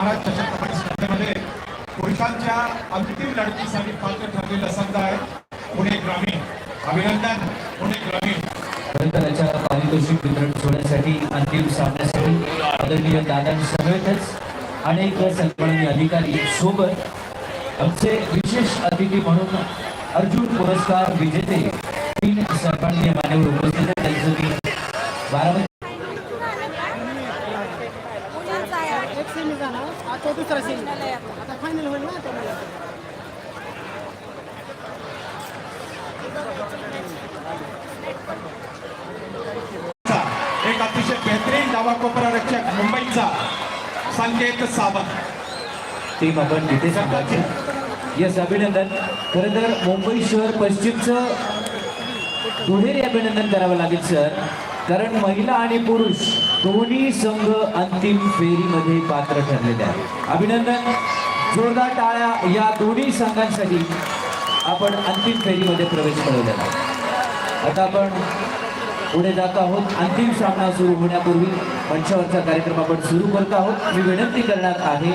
महाराज चषक कबड्डी स्पर्धेमध्ये पुरुषांच्या अंतिम लढतीसाठी पात्र ठरलेला संघ आहे पुणे ग्रामीण. अभिनंदन पुणे ग्रामीण. नंतरच्या पारितोषिक वितरण सोहळ्यासाठी अंतिम सामन्यासाठी आदरणीय दादांसमवेतच अनेक सन्माननीय अधिकारी सोबत आमचे विशेष अतिथी म्हणून अर्जुन पुरस्कार विजेते तीन सन्माननीय मान्यवर उपस्थित आहेत त्यांचं मी बारामती मुलांचा आहे एक सेमी झाला. आता दुसरा सेमी आता फायनल होईल ना त्यामुळे एक अतिशय बेहतरीन डावा कोपरा रक्षक मुंबईचा संकेत सावंत. टीम आपण तिथे सांगायची यस अभिनंदन. खरं तर मुंबई शहर पश्चिमचं दुहेरी अभिनंदन करावं लागेल सर. कारण महिला आणि पुरुष दोन्ही संघ अंतिम फेरीमध्ये पात्र ठरलेले आहेत. अभिनंदन जोरदार टाळ्या या दोन्ही संघांसाठी आपण अंतिम फेरीमध्ये प्रवेश मिळवलेला आता आपण पुढे जात आहोत. अंतिम सामना सुरू होण्यापूर्वी मंचावरचा कार्यक्रम आपण सुरू करत आहोत. मी विनंती करणार आहे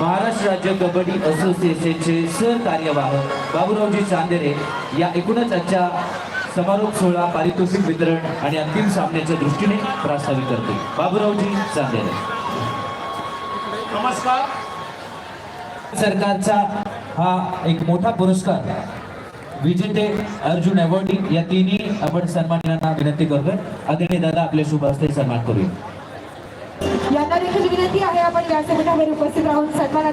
महाराष्ट्र राज्य कबड्डी असोसिएशनचे सहकार्यवाह बाबूरावजी चांदेरे या एकूणच आजच्या समारोप सोहळा पारितोषिक वितरण आणि अंतिम सामन्याच्या दृष्टीने प्रास्ताविक करते. बाबूरावजी चांदेरे नमस्कार. सरकारचा हा एक मोठा पुरस्कार विजेते अर्जुन अवॉर्डी या तिन्ही आपण सन्मानांना विनंती करतोय. आदरणीय दादा आपल्या शुभ हस्ते सन्मान करूया. यांना देखील विनंती आहे आपण व्यासपीठावर उपस्थित राहून सन्मानाचा